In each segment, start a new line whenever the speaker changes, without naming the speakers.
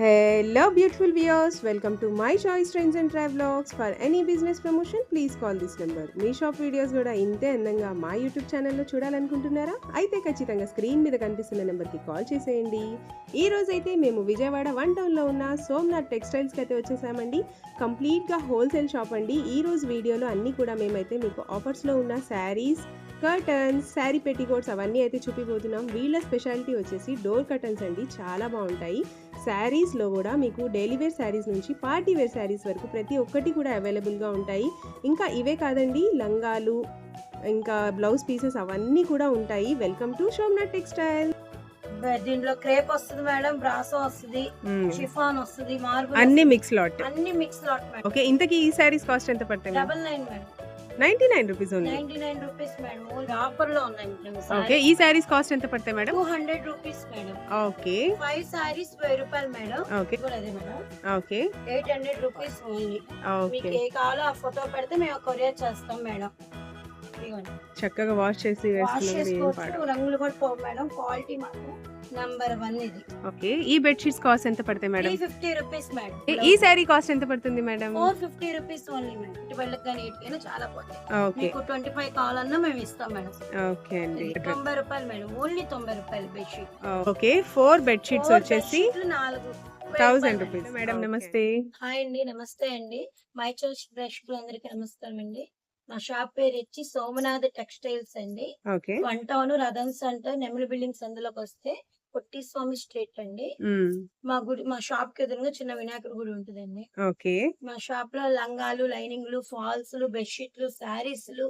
Hello beautiful viewers welcome to My Choice Trends and Travelogues for any business promotion please call this number me shop videos కూడా ఇంతే అందంగా మా YouTube ఛానల్లో చూడాలనుకుంటున్నారా? అయితే ఖచ్చితంగా screen మీద కనిపిస్తున్న నెంబర్కి కాల్ చేసేయండి. ఈ రోజైతే మేము విజయవాడ వన్ టౌన్లో ఉన్న సోమనాథ్ టెక్స్టైల్స్కి అయితే వచ్చేసామండి. కంప్లీట్గా హోల్సేల్ షాప్ అండి. ఈ రోజు వీడియోలో అన్నీ కూడా మేమైతే మీకు ఆఫర్స్లో ఉన్న శారీస్ కర్టన్స్ శారీ పెట్టికోట్స్ అవన్నీ అయితే చూపిపోతున్నాం వీళ్ళ స్పెషాలిటీ వచ్చేసి డోర్ కర్టన్స్ అండి. చాలా బాగుంటాయి. శారీస్లో కూడా మీకు డైలీ వేర్ శారీస్ నుంచి పార్టీ వేర్ శారీస్ వరకు ప్రతి ఒక్కటి కూడా అవైలబుల్గా ఉంటాయి. ఇంకా ఇవే కాదండి లంగాలు ఇంకా బ్లౌజ్ పీసెస్ అవన్నీ కూడా ఉంటాయి. Welcome to Somnath Textile.
దీంట్లో క్రేప్ వస్తుంది మేడం బ్రాసో వస్తుంది షిఫాన్ వస్తుంది మార్బుల్
అన్ని. మిక్స్ లాట్
అన్ని మిక్స్ లాట్
ఓకే ఇంతకీ ఈ శారీస్ కాస్ట్ ఎంత పడతాయి?
Double nine madam.
Ninety nine rupees ఉంది.
నైన్టీ నైన్ రూపీస్ మేడం ఆఫర్లో ఉన్నాయి
ఓకే ఈ శారీస్ కాస్ట్ ఎంత పడతాయి madam?
Two hundred rupees madam.
Okay.
Five saris వెయ్యి రూపాయలు madam.
Okay.
Madam.
Okay.
Eight hundred rupees only.
Okay.
కావాలో ఆ ఫోటో పెడితే మేము కొరియర్ చేస్తాం మేడం.
చక్కగా వాష్ చేసి పాడు
రంగులు కూడా పోవు మేడం క్వాలిటీ మాత్రం నంబర్ వన్ ఇది.
ఓకే ఈ బెడ్షీట్స్ కాస్ట్ ఎంత పడతాయి మేడం?
Fifty rupees madam.
ఈ- శారీ కాస్ట్ ఎంత పడుతుంది madam?
Four fifty rupees only madam. ఇటు వెళ్ళకి కానీ ఇటుకైనా చాలా పోతాయి
ఓకే.
మీకు ట్వంటీ ఫైవ్ కావాలన్నా మేము ఇస్తాం మేడం.
ఓకే అండి.
తొంభై రూపాయలు మేడం. ఓన్లీ తొంభై రూపాయలు బెడ్షీట్
ఓకే ఫోర్ బెడ్షీట్స్ వచ్చేసి
నాలుగు
థౌసండ్ రూపీస్ మేడం. నమస్తే.
హాయ్ అండి నమస్తే అండి. మై చోస్ ప్రేక్షకులు అందరికి నమస్కారం అండి. మా షాప్ పేరు వచ్చి సోమనాథ్ టెక్స్టైల్స్ అండి.
Okay.
One Town Rathan Centre Nemali buildings అందులోకి వస్తే పొట్టి స్వామి స్ట్రీట్ అండి. మా గుడి మా షాప్కి ఎదురుగా చిన్న వినాయకుడి గుడి ఉంటుందండి.
ఓకే.
మా షాప్లో లంగాలు లైనింగ్లు ఫాల్స్ బెడ్షీట్లు శారీస్లు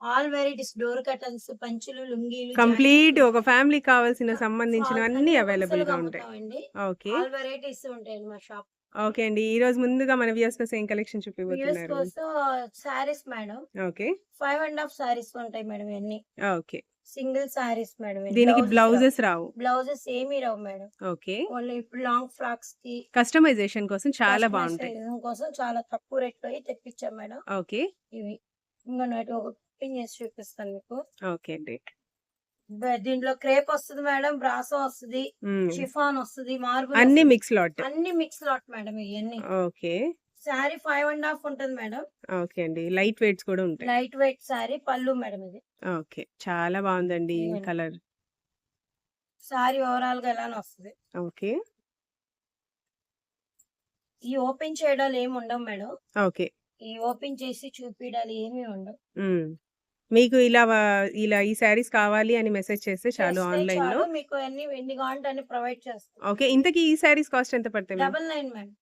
ఆల్ వెరైటీస్ డోర్ కటన్స్ పంచులు లుంగీలు
కంప్లీట్ ఒక ఫ్యామిలీ కావాల్సిన సంబంధించిన అన్ని అవైలబుల్గా ఉంటాయి.
ఉంటాయి
ఓకే.
ఆల్ వెరైటీస్ ఉంటాయండి మా షాప్.
ఓకే అండి. ఈ రోజు ముందుగా మన వ్యూస్ కోసం ఏం కలెక్షన్ చూపిపోతున్నారు
కోసం saris madam.
Okay.
Five and half saris ఉంటాయి మేడం ఇవన్నీ.
ఓకే.
సింగిల్ శారీస్ మేడం
దీనికి బ్లౌజెస్ రావు.
బ్లౌజెస్ ఏమీ రావు మేడం.
ఓకే.
ఓన్లీ ఇప్పుడు లాంగ్ ఫ్రాక్స్కి
కస్టమైజేషన్ కోసం చాలా బాగుంటాయి.
కోసం చాలా తక్కువ రేట్లో తెప్పించాం మేడం.
ఓకే.
ఇవి. ఇంకా నాటి ఒక పిన్ చేసి చూపిస్తాను మీకు.
ఓకే అండి.
దీంట్లో క్రేప్ వస్తుంది మేడం బ్రాసో వస్తుంది షిఫాన్ వస్తుంది మార్బుల్
అన్ని మిక్స్ లాట్
అన్ని మిక్స్ లాట్ మేడం ఇవన్నీ
okay.
Sari five and half ఉంటుంది మేడం.
ఓకే అండి. లైట్ వెయిట్స్ కూడా ఉంటాయి.
లైట్ వెయిట్ శారీ పళ్ళు మేడం ఇది.
ఓకే. చాలా బాగుందండి. కలర్.
శారీ ఓవరాల్గా ఎలానే వస్తుంది.
ఓకే.
ఈ ఓపెన్ చేయడాలు ఏమి ఉండవు మేడం.
ఓకే.
ఈ ఓపెన్ చేసి చూపించాలి ఏమీ ఉండవు.
మీకు ఇలా ఇలా ఈ శారీస్ కావాలి అని మెసేజ్ చేస్తే చాలు
ఆన్లైన్లో మీకు అన్ని ఎన్ని కావాలంటే అన్ని ప్రొవైడ్ చేస్తాం.
ఓకే ఇంతకీ ఈ శారీస్ కాస్ట్ ఎంత పడతాయి
double nine madam.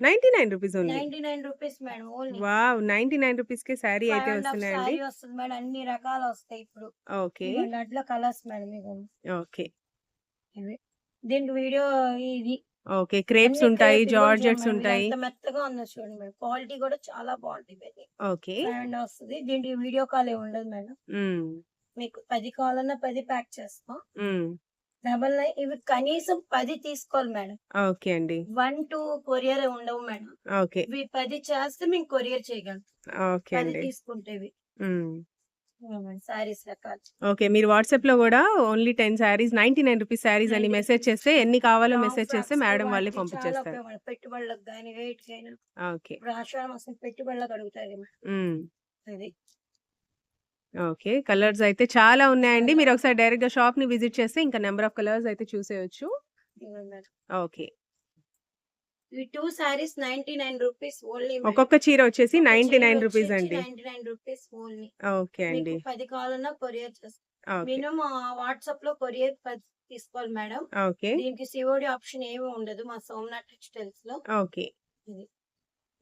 Ninety nine rupees only.
Ninety nine rupees madam only.
Wow ninety nine రూపీస్కి శారీ అయితే వస్తున్నాయండి.
వస్తుంది మేడం అన్ని రకాలు వస్తాయి ఇప్పుడు.
ఓకే.
అట్లా కలర్స్ మేడం మీకు
ఓకే.
దీనికి వీడియో ఇది
ఓకే. క్రేప్స్ ఉంటాయి జార్జెట్స్ ఉంటాయి.
మెత్తగా ఉందో చూడండి మేడం. క్వాలిటీ కూడా చాలా బాగుంటుంది
ఓకే.
అండ్ వస్తుంది. దీనికి వీడియో కాల్ ఉండదు మేడం. మీకు పది కావాలన్నా పది ప్యాక్ చేస్తాం. డబల్ నైన్ ఇవి కనీసం పది తీసుకోవాలి మేడం.
ఓకే అండి.
వన్ టూ కొరియర్ ఉండవు మేడం.
ఓకే.
ఇవి పది చేస్తే మేము కొరియర్ చేయగలం.
ఓకే
పది తీసుకుంటే. సారీస్ రకాలు.
ఓకే మీరు వాట్సాప్లో కూడా only ten saris ninety nine rupees saris అని
99
మెసేజ్ చేస్తే ఎన్ని కావాలో మెసేజ్ చేస్తే మేడం వాళ్ళే పంపించేస్తారు.
ఉపయోగపడతాయి. పెట్టుబడులకు కానీ వెయిట్ కైనా
ఓకే
ఇప్పుడు ఆషాఢం అసలు పెట్టుబడులకు అడుగుతారు
మ్మ్.
అది.
ఓకే కలర్స్ అయితే చాలా ఉన్నాయండి. మీరు ఒకసారి డైరెక్ట్గా షాప్ని విజిట్ చేస్తే ఇంకా నెంబర్ ఆఫ్ కలర్స్ అయితే చూసేయచ్చు. ఓకే
ఇవి two saris ninety nine rupees only
ఒక్కొక్క చీర వచ్చేసి నైన్టీ నైన్ రూపీస్ అండి.
Ninety nine rupees only.
Okay అండి.
పది కావాలన్నా కొరియర్ చేస్తాం మినిమం వాట్సాప్లో కొరియర్ తీసుకోవాలి మేడం.
ఓకే.
దీనికి సిఓడి ఆప్షన్ ఏమి ఉండదు మా సోమనాథ్ టెక్స్టైల్స్లో
ఓకే.
ఇది.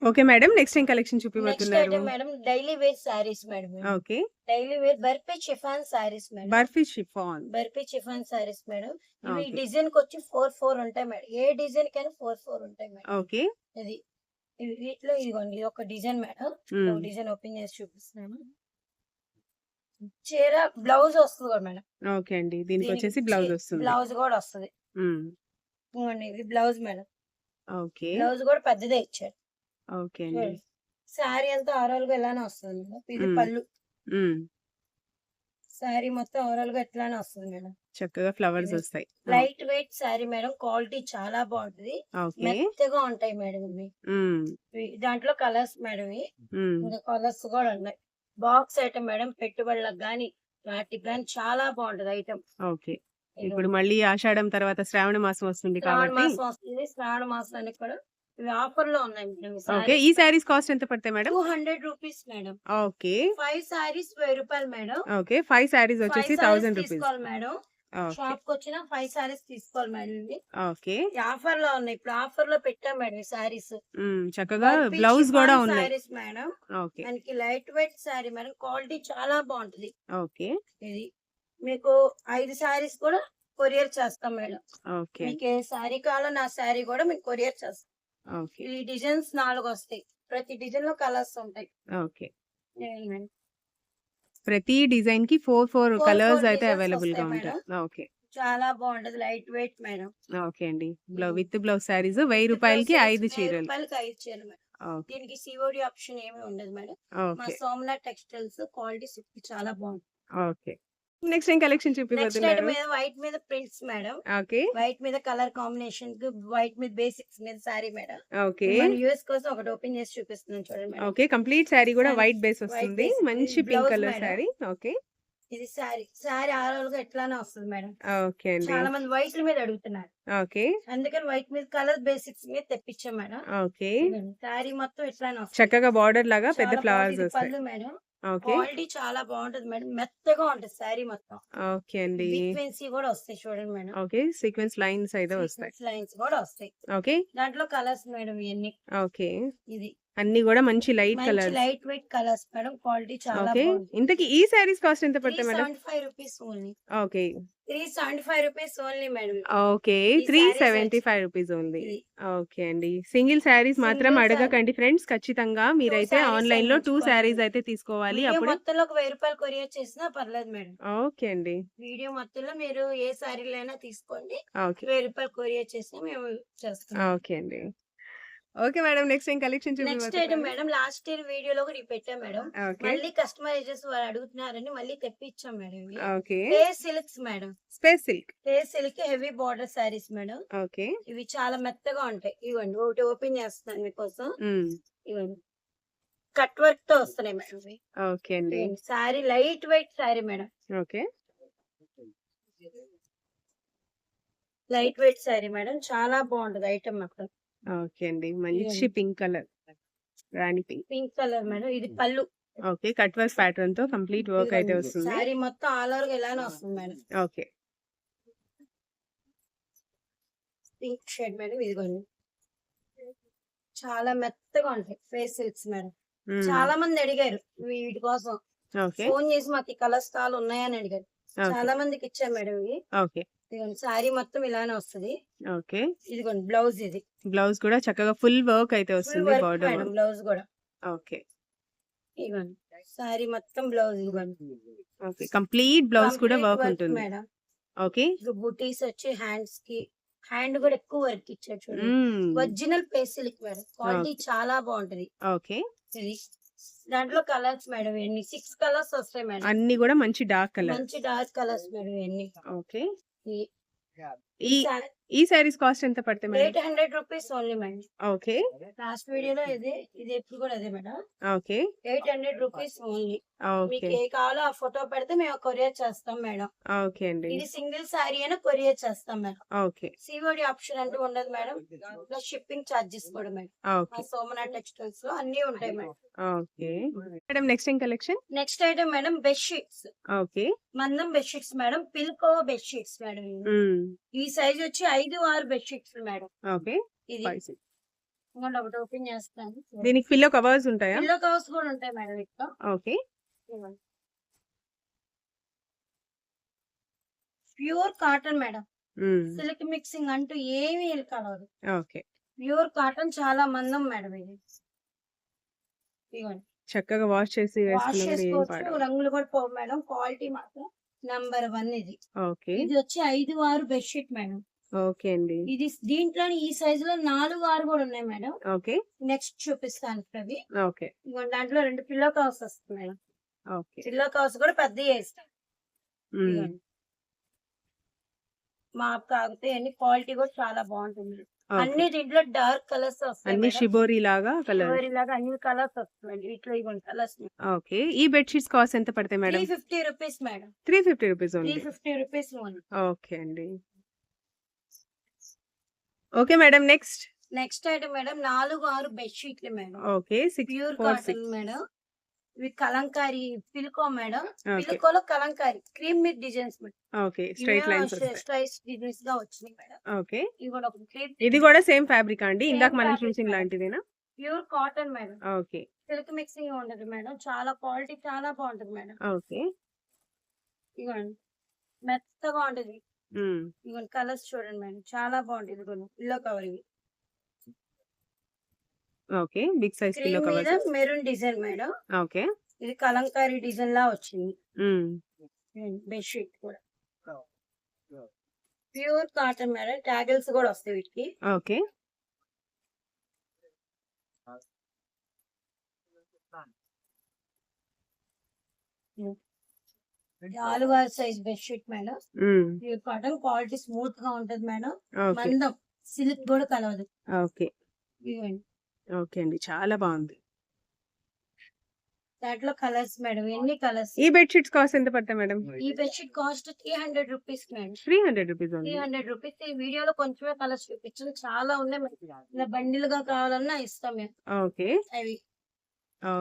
ఓకే మేడం నెక్స్ట్ ఏం collection చూపిపోతున్నారు
madam daily wear saris madam
okay.
Daily wear barfi chiffon saris madam.
Barfi chiffon
barfi chiffon saris madam. ఇవి. డిజైన్కి వచ్చి ఫోర్ ఫోర్ ఉంటాయి మేడం. ఏ డిజైన్ కైనా ఫోర్ ఫోర్ ఉంటాయి మేడం.
ఓకే.
ఇది వీటిలో ఇదిగోండి ఇది ఒక డిజైన్ మేడం. డిజైన్ ఓపెన్ చేసి చూపిస్తున్నాను. చీర బ్లౌజ్ వస్తుంది కూడా మేడం.
ఓకే అండి. దీనికి వచ్చేసి బ్లౌజ్ వస్తుంది.
బ్లౌజ్ కూడా వస్తుంది. ఇది బ్లౌజ్ మేడం.
ఓకే.
బ్లౌజ్ కూడా పెద్దదే ఇచ్చారు.
ఓకే అండి.
శారీ అంతా ఆరోల్గా ఇలానే వస్తుంది ఇది. పళ్ళు. శారీ మొత్తం ఓవరాల్గా ఎట్లానే వస్తుంది మేడం.
చక్కగా ఫ్లవర్స్ వస్తాయి.
Light weight sari madam quality చాలా బాగుంటది. మెత్తగా ఉంటాయి మేడం ఇవి. దాంట్లో కలర్స్ మేడం ఇంకా కలర్స్ కూడా ఉన్నాయి. బాక్స్ ఐటమ్ మేడం పెట్టుబడులకు గానీ వాటికి గానీ చాలా బాగుంటది ఐటమ్
ఓకే. ఇప్పుడు మళ్ళీ ఆషాఢం తర్వాత శ్రావణ మాసం వస్తుంది
శ్రావణ
కాబట్టి
మాసం వస్తుంది. శ్రావణ మాసానికి కూడా ఇవి ఆఫర్లో ఉన్నాయి మేడం
ఓకే. ఈ శారీస్ కాస్ట్ ఎంత పడతాయి madam?
Two hundred rupees madam.
Okay.
Five saris వెయ్యి రూపాయలు మేడం.
ఓకే. ఫైవ్ శారీస్ వచ్చేసి థౌసండ్ రూపీస్.
మేడం. షాప్కి వచ్చిన ఫైవ్ సారీస్ తీసుకోవాలి మేడం ఇవి.
ఓకే.
ఆఫర్లో ఉన్నాయి. ఇప్పుడు ఆఫర్లో పెట్టాం మేడం ఈ సారీస్.
చక్కగా బ్లౌజ్ కూడా ఉన్నాయి.
సారీస్ మేడం.
ఓకే.
మనకి light weight sari madam. Quality చాలా బాగుంటది.
ఓకే.
ఇది మీకు ఐదు సారీస్ కూడా కొరియర్ చేస్తాం మేడం.
ఓకే.
మీకు ఏ సారీ కావాలో నా సారీ కూడా మీకు కొరియర్ చేస్తాం. ఈ డిజైన్స్ నాలుగు వస్తాయి ప్రతి డిజైన్లో కలర్స్ ఉంటాయి.
ఓకే. ప్రతి డిజైన్కి ఫోర్ ఫోర్ కలర్స్ అయితే
అవైలబుల్గా
ఉంటాయి. ఓకే.
చాలా బాగుంటది. Light weight madam.
ఓకే అండి. బ్లౌ విత్ బ్లౌజ్ శారీస్ వెయ్యి రూపాయలకి ఐదు చీరలు.
రూపాయలకి ఐదు చీరలు మేడం. దీనికి సిఓడి ఆప్షన్ ఏమీ ఉండదు మేడం. మా సోమనాథ్ టెక్స్టైల్స్ క్వాలిటీ చాలా బాగుంది.
ఓకే. నెక్స్ట్ ఏం కలెక్షన్
నెక్స్ట్
చూపిపోతున్నారు
మీద వైట్ మీద ప్రింట్స్ మేడం
ఓకే
వైట్ మీద కలర్ కాంబినేషన్కి వైట్ మీద బేసిక్స్ మీద సారీ మేడం
ఓకే
మన యూఎస్ కోసం ఒకటి ఓపెన్ చేసి చూపిస్తున్నాను చూడండి మేడం
ఓకే కంప్లీట్ శారీ కూడా
Saree,
వైట్ బేస్ వస్తుంది.
base,
మంచి pink colour
madam.
Sari okay
ఇది సారీ సారీ ఆరోలుగా ఎట్లానే వస్తుంది మేడం
ఓకే అండి.
చాలా మంది వైట్ మీద అడుగుతున్నారు.
ఓకే
అందుకని వైట్ మీద కలర్ బేసిక్స్ మీద తెప్పించాం మేడం
ఓకే
సారీ మొత్తం ఎట్లానే వస్తుంది.
చక్కగా బార్డర్ లాగా పెద్ద
చాలా
ఫ్లవర్స్.
ఇది
వస్తాయి
పళ్ళు మేడం క్వాలిటీ చాలా బాగుంటది మేడం. మెత్తగా ఉంటది సారీ మొత్తం.
ఓకే అండి.
సీక్వెన్సీ కూడా వస్తాయి చూడండి మేడం.
ఓకే. సీక్వెన్స్ లైన్స్ అయితే వస్తాయి.
లైన్స్ కూడా వస్తాయి.
ఓకే.
దాంట్లో కలర్స్ మేడం ఇవన్నీ
ఓకే.
ఇది.
అన్ని కూడా మంచి light colour
light weight colours madam. Quality చాలా
ఓకే. ఇంతకి ఈ శారీస్ కాస్ట్ ఎంత పడతాయి madam?
Seventy five rupees only.
Okay.
Three seventy five rupees only madam.
Okay.
ఈ
త్రీ
sarees
సెవెంటీ
వచ్చి-
ఫైవ్ రూపీస్ ఉంది
ఇది.
ఓకే అండి. సింగిల్ శారీస్ మాత్రం అడగకండి ఫ్రెండ్స్. ఖచ్చితంగా మీరైతే ఆన్లైన్లో టూ. శారీస్ అయితే తీసుకోవాలి అప్పుడు.
మొత్తంలో ఒక వెయ్యి రూపాయలు కొరియర్ చేసినా పర్లేదు మేడం.
ఓకే అండి.
వీడియో మొత్తంలో మీరు ఏ సారీలైనా తీసుకోండి.
ఓకే.
వెయ్యి రూపాయలు కొరియర్ చేసినా మేము చేస్తాం
ఓకే అండి. ఓకే మేడం నెక్స్ట్ ఏం collection
next item madam last year వీడియోలో కూడా పెట్టాం మేడం. మళ్ళీ కస్టమైజర్స్ వారు అడుగుతున్నారని మళ్ళీ తెప్పించాం మేడం
ఓకే.
పే silks madam.
Space silk.
Pay silk heavy border saris madam.
Okay.
ఇవి చాలా మెత్తగా ఉంటాయి. ఇవ్వండి ఒకటి ఓపెన్ చేస్తున్నాను మీకోసం. ఇవ్వండి. కట్ వర్క్తో వస్తున్నాయి మేడం ఇవి.
ఓకే అండి.
Sari light weight sari madam.
Okay.
Light weight sari madam. చాలా బాగుంటది ఐటమ్ అక్కడ.
ఓకే అండి. మంచి. పింక్ కలర్ రాణి పింక్.
Pink colour madam. ఇది పళ్ళు.
ఓకే. కట్ వర్క్ ప్యాటర్న్తో కంప్లీట్ వర్క్ అయితే వస్తుంది.
సారీ మొత్తం ఆల్ ఓవర్ ఇలానే వస్తుంది madam.
Okay.
Pink shade madam ఇదిగోండి. చాలా మెత్తగా ఉంటాయి ఫేస్ సిల్క్స్ మేడం. చాలా మంది అడిగారు వీటి కోసం. ఫోన్ చేసి మాకు ఈ కలర్స్ కాల్ ఉన్నాయని అడిగారు. చాలా మందికి ఇచ్చాం మేడం ఇవి.
ఓకే.
ఇదిగోండి సారీ మొత్తం ఇలానే వస్తుంది.
ఓకే.
ఇదిగోండి బ్లౌజ్ ఇది.
బ్లౌజ్ కూడా చక్కగా ఫుల్ వర్క్ అయితే వస్తుంది బార్డర్.
బ్లౌజ్ కూడా.
ఓకే.
ఇదిగోండి సారీ మొత్తం బ్లౌజ్ ఇదిగోండి.
ఓకే కంప్లీట్ బ్లౌజ్ కూడా వర్క్ ఉంటుంది.
మేడం.
ఓకే.
బుటీస్ వచ్చి హ్యాండ్స్కి హ్యాండ్ కూడా ఎక్కువ వర్క్ ఇచ్చారు చూడండి. ఒరిజినల్ పేసిలిక్ మేడం క్వాలిటీ చాలా బాగుంటది.
ఓకే.
ఇది దాంట్లో కలర్స్ మేడం ఎన్ని సిక్స్ కలర్స్ వస్తాయి మేడం.
అన్ని కూడా మంచి డార్క్ కలర్.
మంచి డార్క్ కలర్స్ మేడం ఎన్ని
ఓకే. ఈ ఈ సారీస్ కాస్ట్ ఎంత పడతాయి madam?
Eight hundred rupees only madam.
Okay.
Last వీడియోలో ఇది ఇది ఎప్పుడు కూడా అదే madam.
Okay.
Eight hundred rupees only. మీకు ఏ కావాలో ఆ ఫోటో పెడితే మేము కొరియర్ చేస్తాం మేడం.
ఓకే అండి.
ఇది సింగిల్ సారీ అయినా కొరియర్ చేస్తాం మేడం.
ఓకే.
సిఓడి ఆప్షన్ అంటూ ఉండదు మేడం. ప్లస్ షిప్పింగ్ చార్జెస్ కూడా మేడం. మా సోమనాథ్ టెక్స్టైల్స్లో అన్ని ఉంటాయి మేడం.
ఓకే. మేడం నెక్స్ట్ ఏం collection?
Next item madam bed sheets
okay.
మందం బెడ్ షీట్స్ మేడం. పిల్కో బెడ్ షీట్స్ మేడం. ఈ సైజ్ వచ్చి ఐదు ఆరు బెడ్ షీట్స్ మేడం.
ఓకే.
ఇది. ఒకటి ఓపెన్ చేస్తాను.
దీనికి పిల్లో కవర్స్ ఉంటాయా?
పిల్లో కవర్స్ కూడా ఉంటాయి మేడం ఇక్కడ
okay.
Pure cotton madam. Silk mixing అంటూ ఏమీ కలవదు.
ఓకే.
ప్యూర్ కాటన్ చాలా మందం మేడం ఇది. ఇదిగోండి
చక్కగా వాష్ చేసి
రంగులు కూడా పోవు మేడం. క్వాలిటీ మాత్రం నంబర్ వన్ ఇది.
ఓకే.
ఇది వచ్చి ఐదు ఆరు బెడ్షీట్ మేడం.
ఓకే అండి.
ఇది దీంట్లో ఈ సైజ్లో నాలుగు ఆరు కూడా ఉన్నాయి మేడం.
ఓకే.
నెక్స్ట్ చూపిస్తాను అవి
ఓకే.
దాంట్లో రెండు పిల్లో కవర్స్ వస్తాయి మేడం
ఓకే.
పిల్లో కవర్స్ కూడా పెద్ద వేస్తాం. మాప్ కాగితే అన్ని క్వాలిటీ కూడా చాలా బాగుంటుంది. అన్ని దీంట్లో డార్క్ కలర్స్ వస్తాయి
అన్ని షిబోరి లాగా కలర్
షిబోరి లాగా అన్ని కలర్స్ వస్తాయండి ఇట్లా ఇవ్వండి కలర్స్.
ఓకే. ఈ బెడ్ షీట్స్ కాస్ట్ ఎంత పడతాయి madam?
Fifty rupees madam.
Three fifty rupees
three
only
fifty rupees only.
Okay అండి. Okay madam next?
Next item madam నాలుగు ఆరు బెడ్షీట్లు madam.
Okay
pure cotton madam. ఇవి కలంకారీ పిల్కో madam. పిల్కోలో Kalamkari cream mid designs
okay straight lines
straight డిజైన్స్గా వచ్చినాయి madam.
Okay.
ఇవి కూడా ఒక క్రీమ్
ఇది కూడా సేమ్ ఫ్యాబ్రిక్ అండి? ఇందాక మనం చూసిన. లాంటిదేనా?
Pure cotton madam.
Okay.
Silk mixing ఉండదు మేడం. చాలా క్వాలిటీ చాలా బాగుంటుంది మేడం.
ఓకే.
ఇవ్వండి మెత్తగా ఉంటుంది. ఇవ్వండి కలర్స్ చూడండి మేడం. చాలా బాగుంటుంది ఇదిగోండి పిల్లో కవర్ ఇవి.
Okay. Big size pillow covers.
Maroon design madam.
Okay.
ఇది కలంకారీ డిజైన్ లా వచ్చింది. బెడ్షీట్ కూడా. Pure cotton madam. ట్యాగిల్స్ కూడా వస్తాయి వీటికి.
ఓకే.
నాలుగు ఆరు size bedsheet madam. Pure cotton. Quality స్మూత్గా ఉంటది మేడం. మందం. సిల్క్ కూడా కలవదు.
ఓకే.
ఇవ్వండి
ఓకే అండి. చాలా బాగుంది.
దాంట్లో కలర్స్ మేడం ఎన్ని కలర్స్?
ఈ బెడ్ షీట్స్ కాస్ట్ ఎంత పడతాయి మేడం?
ఈ bedsheet cost three hundred rupees madam.
Three hundred rupees
three hundred rupees. ఈ వీడియోలో కొంచెమే కలర్స్ చూపించాను చాలా ఉన్నాయి. ఇలా బండిలుగా కావాలన్నా ఇస్తాం మేము.
ఓకే.
అవి.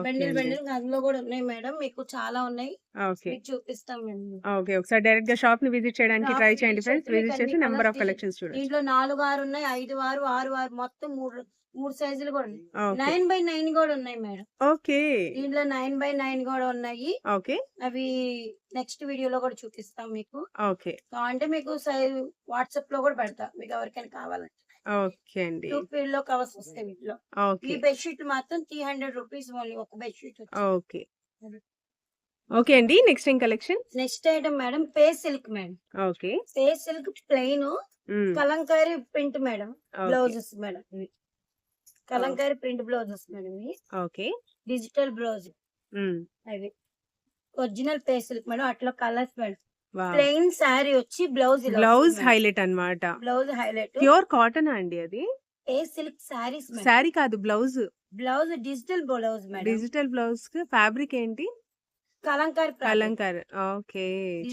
బండిల్ బండిల్ అందులో కూడా ఉన్నాయి మేడం. మీకు చాలా ఉన్నాయి.
ఓకే.
మీకు చూపిస్తాం మేము.
ఓకే. ఒకసారి డైరెక్ట్గా షాప్ని విజిట్ చేయడానికి ట్రై చేయండి ఫ్రెండ్స్. విజిట్ చేసి నెంబర్ ఆఫ్ కలెక్షన్స్ చూడండి
దీంట్లో నాలుగు ఆరు ఉన్నాయి. ఐదు ఆరు ఆరు ఆరు మొత్తం మూడు మూడు సైజులు కూడా ఉన్నాయి. నైన్ బై నైన్ కూడా ఉన్నాయి మేడం.
ఓకే.
దీంట్లో నైన్ బై నైన్ కూడా ఉన్నాయి.
ఓకే.
అవి నెక్స్ట్ వీడియోలో కూడా చూపిస్తాం మీకు.
ఓకే.
అంటే మీకు వాట్సాప్లో కూడా పెడతా. మీకు ఎవరికైనా కావాలంటే.
ఓకే అండి.
లో కవర్స్ వస్తాయి వీటిలో. ఈ బెడ్షీట్ మాత్రం త్రీ హండ్రెడ్ రూపీస్ ఓన్లీ ఒక బెడ్షీట్
ఓకే. ఓకే అండి. నెక్స్ట్ ఏం collection
next item madam pay silk madam.
Okay.
Pay silk plain Kalamkari print madam. Blouses madam. Kalamkari print blouses madam
okay.
Digital blouse. అవి. Original పే silk madam అట్లా colours madam. Plain sari వచ్చి blouse
blouse highlight అన్నమాట.
Blouse highlight.
Pure cotton అండి అది?
పే silk saris
sari కాదు blouse.
Blouse digital blouse madam.
Digital బ్లౌజ్కి ఫ్యాబ్రిక్ ఏంటి?
కలంకారీ.
కలంకార్. ఓకే.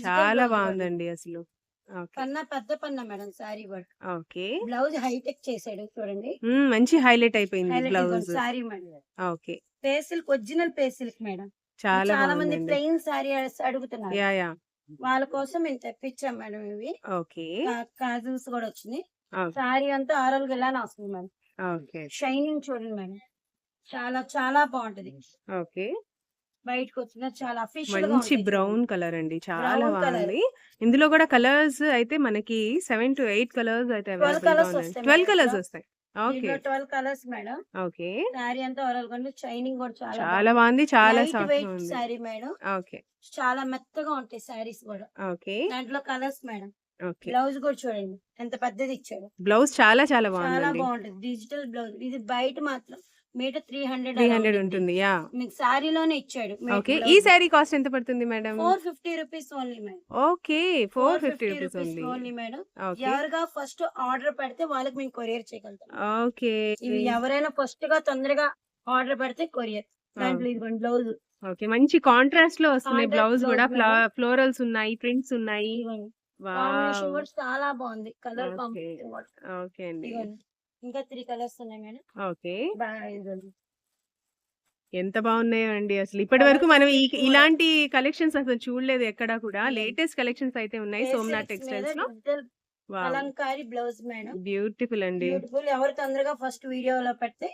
చాలా బాగుందండి అసలు.
పన్నా పెద్ద పన్నా మేడం శారీ కూడా
ఓకే.
బ్లౌజ్ హైటెక్ చేసాడు చూడండి.
మంచి హైలైట్ అయిపోయింది blouse.
Sari madam.
Okay.
Pay silk original పే సిల్క్ మేడం.
చాలా
చాలా మంది ప్లెయిన్ శారీ అడుగుతున్నారు.
Yeah yeah.
వాళ్ళ కోసం మేము తెప్పించాం మేడం ఇవి.
ఓకే.
కాజల్స్ కూడా
ఓకే.
శారీ అంతా ఆరల్ ఇలానే వస్తుంది మేడం?
ఓకే.
షైనింగ్ చూడండి మేడం. చాలా చాలా బాగుంటది.
ఓకే.
బయటకు వచ్చిన చాలా
మంచి బ్రౌన్ కలర్ అండి. చాలా. బాగుంది. ఇందులో కూడా కలర్స్ అయితే మనకి సెవెన్ టు ఎయిట్ కలర్స్ అయితే
12
అవైలబుల్గా
colours
ఉన్నాయి
వస్తాయి
ట్వెల్వ్ కలర్స్. వస్తాయి.
Twelve colours madam.
ఓకే.
అంతా షైనింగ్ కూడా చాలా
చాలా బాగుంది. చాలా సాఫ్ట్
శారీ మేడం.
ఓకే.
చాలా మెత్తగా ఉంటాయి శారీస్ కూడా.
ఓకే.
దాంట్లో కలర్స్ మేడం.
ఓకే.
బ్లౌజ్ కూడా చూడండి. ఎంత పెద్దది ఇచ్చాడు.
బ్లౌజ్ చాలా చాలా
చాలా
బాగుందండి.
బాగుంటుంది. Digital blouse. ఇది బయట మాత్రం metre three hundred
three hundred ఉంటుంది యా.
మీకు శారీలోనే ఇచ్చాడు
ఓకే. ఈ శారీ కాస్ట్ ఎంత పడుతుంది madam?
Four fifty rupees only madam.
Okay four fifty rupees ఉంది.
Only madam. ఎవరుగా ఫస్ట్ ఆర్డర్ పెడితే వాళ్ళకి మేము కొరియర్ చేయగలుగుతాం.
ఓకే.
ఇవి ఎవరైనా ఫస్ట్గా తొందరగా ఆర్డర్ పెడితే కొరియర్. దాంట్లో ఇదిగోండి బ్లౌజ్
ఓకే. మంచి కాంట్రాస్ట్లో వస్తున్నాయి బ్లౌజ్ కూడా. ఫ్లోరల్స్ ఉన్నాయి ప్రింట్స్ ఉన్నాయి.
చాలా బాగుంది. Colour
okay. అండి.
ఇంకా త్రీ కలర్స్ ఉన్నాయి మేడం.
ఓకే. ఎంత బాగున్నాయో అండి అసలు. ఇప్పటి వరకు మనం ఇలాంటి కలెక్షన్స్ అసలు చూడలేదు ఎక్కడా కూడా.
Hmm.
లేటెస్ట్ కలెక్షన్స్ అయితే ఉన్నాయి సోమనాథ్
టెక్స్టైల్స్లో కలంకారీ బ్లౌజ్ మేడం.
బ్యూటిఫుల్ అండి.
బ్యూటిఫుల్ ఎవరు తొందరగా ఫస్ట్ వీడియోలో పెడితే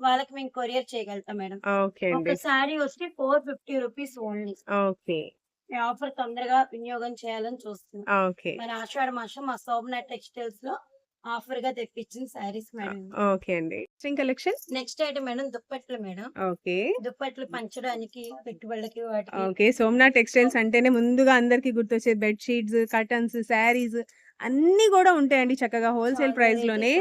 వాళ్ళకి మేము కొరియర్ చేయగలుగుతాం మేడం.
ఓకే అండి.
ఒక శారీ వచ్చి four fifty rupees only.
Okay.
Offer తొందరగా వినియోగం చేయాలని చూస్తున్నాం.
ఓకే.
మన ఆషాఢ మాసం మా సోమనాథ్ టెక్స్టైల్స్లో ఆఫర్గా తెప్పించిన శారీస్ మేడం
ఓకే అండి. కలెక్షన్?
నెక్స్ట్ ఐటమ్ మేడం దుప్పట్లు మేడం.
ఓకే.
దుప్పట్లు పంచడానికి పెట్టుబడులకి వాటికి.
ఓకే. సోమనాథ్ టెక్స్టైల్స్ అంటేనే ముందుగా అందరికి గుర్తొచ్చేది బెడ్ షీట్స్ కర్టన్స్ శారీస్ అన్ని కూడా ఉంటాయండి చక్కగా హోల్సేల్
ప్రైస్లోనే.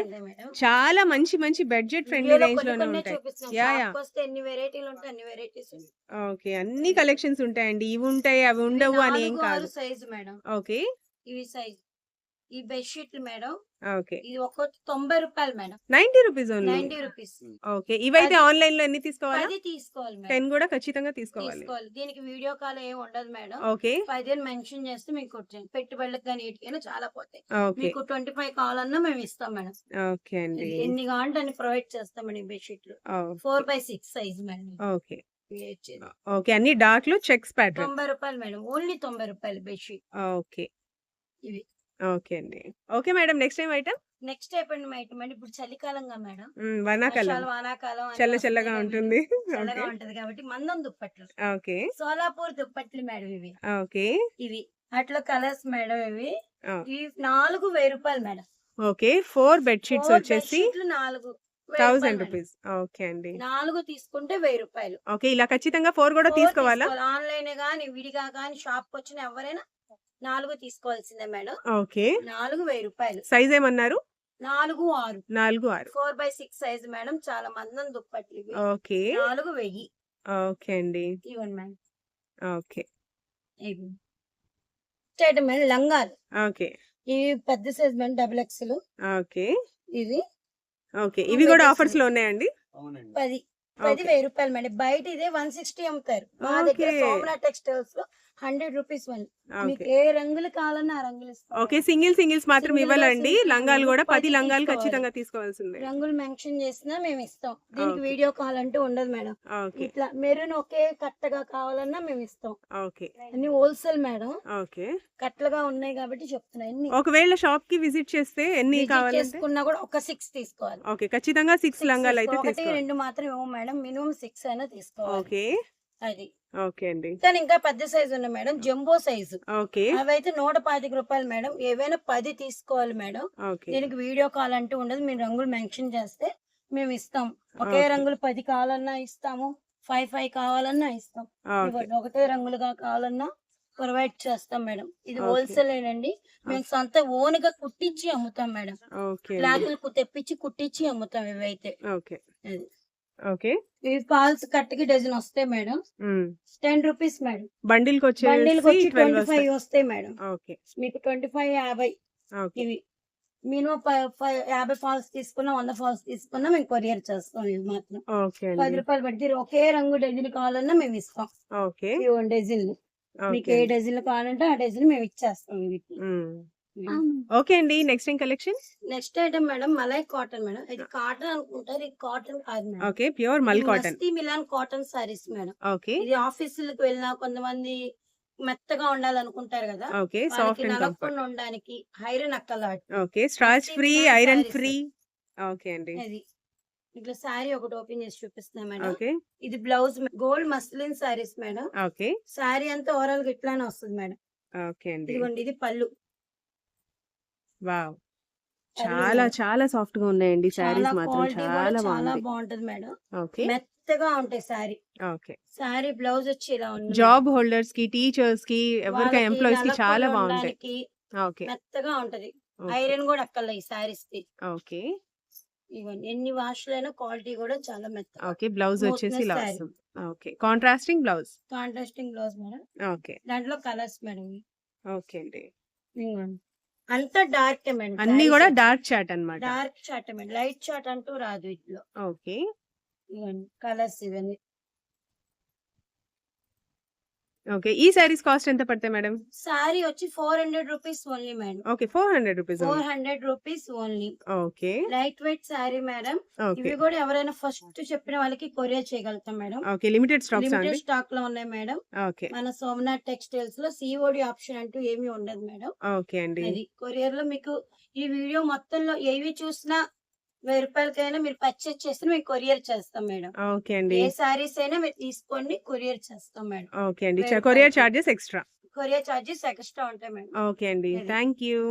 చాలా మంచి మంచి బడ్జెట్ ఫ్రెండ్లీ
రేంజ్లోనే
ఉంటాయి. యా,
ఎన్ని వెరైటీలు ఉంటాయి అన్ని వెరైటీస్
ఓకే. అన్ని కలెక్షన్స్ ఉంటాయండి. ఇవి ఉంటాయి అవి ఉండవు అని ఏం కాదు.
Size madam.
ఓకే.
ఇవి సైజ్ ఈ బెడ్షీట్లు మేడం
ఓకే.
ఇది తొంభై రూపాయలు madam.
Ninety rupees
ninety rupees.
Okay. ఇవైతే ఆన్లైన్లో ఎన్ని తీసుకోవాలా?
తీసుకోవాలి మేడం.
టెన్ కూడా ఖచ్చితంగా తీసుకోవాలి.
తీసుకోవాలి. దీనికి వీడియో కాల్ ఏం ఉండదు మేడం.
ఓకే.
పదిహేను మెన్షన్ చేస్తే మీకు పెట్టుబడులకు కానీ చాలా పోతాయి. మీకు ట్వంటీ ఫైవ్ కావాలన్నా మేము ఇస్తాం మేడం.
ఓకే అండి.
ఎన్ని కావాలంటే అన్ని ప్రొవైడ్ చేస్తాం మేడం ఈ బెడ్షీట్లు. Four by six size madam
okay. Okay. అన్ని డార్క్లో చెక్స్ ప్యాటర్న్.
తొంభై రూపాయలు మేడం. ఓన్లీ తొంభై రూపాయలు బెడ్షీట్.
ఓకే.
ఇవి.
ఓకే అండి. Okay madam next time item?
Next అయిపోయింది ఐటమ్ అండి. ఇప్పుడు చలికాలంగా మేడం.
వనాకలం.
వానాకాలం
చల్ల చల్లగా ఉంటుంది.
చల్లగా ఉంటది కాబట్టి మందం దుప్పట్లు.
ఓకే.
సోలాపూర్ దుప్పట్లు మేడం ఇవి.
ఓకే.
ఇవి. అట్లా కలర్స్ మేడం ఇవి. నాలుగు వెయ్యి రూపాయలు మేడం.
ఓకే. ఫోర్ బెడ్షీట్స్ వచ్చేసి
నాలుగు
థౌసండ్ రూపీస్. ఓకే అండి.
నాలుగు తీసుకుంటే వెయ్యి రూపాయలు.
ఓకే. ఇలా ఖచ్చితంగా ఫోర్ కూడా తీసుకోవాలా?
ఆన్లైన్ గానీ విడిగా గానీ షాప్ వచ్చిన ఎవరైనా నాలుగు తీసుకోవాల్సిందే మేడం.
ఓకే.
నాలుగు వెయ్యి రూపాయలు.
సైజ్ ఏమన్నారు?
నాలుగు ఆరు.
నాలుగు ఆరు.
Four by six size madam చాలా మందం దుప్పట్లు ఇవి.
ఓకే.
నాలుగు వెయ్యి.
ఓకే అండి.
ఇవ్వండి మేడం.
ఓకే.
ఇవి స్టేట్ మేడం లంగాలు.
ఓకే.
ఇవి పెద్ద size madam double XL
okay.
ఇవి
ఓకే. ఇవి కూడా ఆఫర్స్లో ఉన్నాయండి?
అవునండి.
పది పది
ఓకే.
వెయ్యి రూపాయలు మేడం. బయట ఇదే వన్ సిక్స్టీ అమ్ముతారు. మా దగ్గర
Okay.
సోమనా టెక్స్టైల్స్లో హండ్రెడ్ రూపీస్ మీకు ఏ రంగులు కావాలన్నా ఆ రంగులు ఇస్తాం.
ఓకే సింగిల్ సింగిల్స్ మాత్రం ఇవ్వాలండి. లంగాలు కూడా పది లంగాలు. ఖచ్చితంగా తీసుకోవాల్సిందే.
రంగులు మెన్షన్ చేసినా మేము ఇస్తాం. దీనికి. వీడియో కాల్ అంటూ ఉండదు మేడం. ఇట్లా మెరూన్ ఒకే కట్టగా కావాలన్నా మేము ఇస్తాం.
ఓకే.
అన్ని హోల్సేల్ మేడం.
ఓకే.
కట్టలుగా ఉన్నాయి కాబట్టి చెప్తున్నా ఎన్ని?
ఒకవేళ షాప్కి విజిట్ చేస్తే ఎన్ని
Visit
కావాలంటే?
చేసుకున్నా కూడా ఒక సిక్స్ తీసుకోవాలి.
ఓకే ఖచ్చితంగా సిక్స్ లంగాలు అయితే
ఒకటి రెండు మాత్రం మేడం. మినిమం సిక్స్ అయినా తీసుకోవాలి.
ఓకే.
అది.
ఓకే అండి.
కానీ ఇంకా పెద్ద సైజు ఉన్నాయి మేడం జంబో సైజు.
ఓకే.
అవైతే నూట పాతిక రూపాయలు మేడం. ఏవైనా పది తీసుకోవాలి మేడం. దీనికి వీడియో కాల్ అంటూ ఉండదు. మీరు రంగులు మెన్షన్ చేస్తే మేము ఇస్తాం. ఒకే. రంగులు పది కావాలన్నా ఇస్తాము. ఫైవ్ ఫైవ్ కావాలన్నా ఇస్తాం. ఒకటే రంగులుగా కావాలన్నా ప్రొవైడ్ చేస్తాం మేడం. ఇది. హోల్సేల్ ఏనండి మేము సొంత ఓన్గా కుట్టించి అమ్ముతాం మేడం.
అండి.
బ్లాక్ తెప్పించి కుట్టించి అమ్ముతాం ఇవైతే.
ఓకే.
అది.
ఓకే.
ఇవి ఫాల్స్ కట్టకి డజన్ వస్తాయి madam. Ten rupees madam.
బండిల్కి
bundle వచ్చి ట్వంటీ ఫైవ్ వస్తాయి మేడం.
ఓకే.
మీకు ట్వంటీ ఫైవ్ యాభై ఇవి. మినిమం యాభై ఫాల్స్ తీసుకున్నా వంద ఫాల్స్ తీసుకున్నా మేము కొరియర్ చేస్తాం ఇవి మాత్రం. పది రూపాయలు పడితే ఒకే రంగు డజన్ కావాలన్నా మేము ఇస్తాం.
ఓకే.
డజన్లు. మీకు ఏ డజన్లు కావాలంటే ఆ డజన్ మేము ఇచ్చేస్తాం వీటికి.
ఓకే అండి. నెక్స్ట్ ఏం collection?
Next item madam malai cotton madam. ఇది కాటన్ అనుకుంటారు. ఇది కాటన్ కాదు మేడం.
ఓకే. ప్యూర్ మల్ cotton.
Milan cotton saris madam.
Okay.
ఇది ఆఫీసులకు వెళ్ళినా కొంతమంది మెత్తగా ఉండాలనుకుంటారు కదా.
ఓకే. Soft and comfort.
ఉండడానికి iron అక్కలాట్
okay. Starch free iron. Free. Okay అండి.
ఇది. ఇట్లా శారీ ఒకటి ఓపెన్ చేసి చూపిస్తున్నా మేడం.
ఓకే.
ఇది blouse gold muslin saris madam.
Okay.
Sari అంతా ఓవరాల్గా ఇట్లానే వస్తుంది మేడం.
ఓకే అండి.
ఇదిగోండి. ఇది పళ్ళు.
వావ్! చాలా. చాలా సాఫ్ట్గా ఉన్నాయండి శారీస్ మాత్రం చాలా
బాగుంటది మేడం.
ఓకే.
మెత్తగా ఉంటాయి శారీ.
ఓకే.
శారీ బ్లౌజ్ వచ్చి ఇలా ఉంది.
జాబ్ హోల్డర్స్కి టీచర్స్కి
వాళ్ళకి
ఎంప్లాయీస్కి చాలా బాగుంటాయి. ఓకే.
మెత్తగా ఉంటది. ఐరన్ కూడా అక్కల ఈ శారీస్కి
ఓకే.
ఇవ్వండి ఎన్ని వాష్లైనా క్వాలిటీ కూడా చాలా మెత్త
ఓకే బ్లౌజ్ వచ్చేసి ఇలా. వస్తుంది. Okay. Contrasting blouse?
Contrasting blouse madam.
Okay.
దాంట్లో కలర్స్ మేడం.
ఓకే అండి.
అంతా డార్క్
అన్ని కూడా డార్క్ చాట్ అన్నమాట.
డార్క్ చాట్ మేడం లైట్ చాట్ అంటూ రాదు ఇట్లో.
ఓకే.
ఇవన్నీ కలర్స్ ఇవన్నీ.
ఓకే. ఈ సారీస్ కాస్ట్ ఎంత పడతాయి మేడం?
సారీ వచ్చి four hundred rupees only madam.
Okay four hundred rupees
four hundred rupees only.
Okay.
Light weight sari madam. ఇవి కూడా ఎవరైనా ఫస్ట్ చెప్పిన వాళ్ళకి కొరియర్ చేయగలుగుతాం మేడం.
ఓకే లిమిటెడ్ స్టాక్స్ అండి?
లిమిటెడ్ స్టాక్లో ఉన్నాయి మేడం.
ఓకే.
మన సోమనాథ్ టెక్స్టైల్స్లో సిఓడి ఆప్షన్ అంటూ ఏమీ ఉండదు మేడం.
ఓకే అండి.
కొరియర్లో మీకు ఈ వీడియో మొత్తంలో ఏవి చూసినా వెయ్యి రూపాయలకైనా మీరు పర్చేస్ చేస్తే మేము కొరియర్ చేస్తాం మేడం.
ఓకే అండి.
ఏ సారీస్ అయినా మీరు తీసుకోండి కొరియర్ చేస్తాం మేడం.
ఓకే అండి. Courier. Charges extra
courier charges extra ఉంటాయి మేడం.
ఓకే అండి. Thank you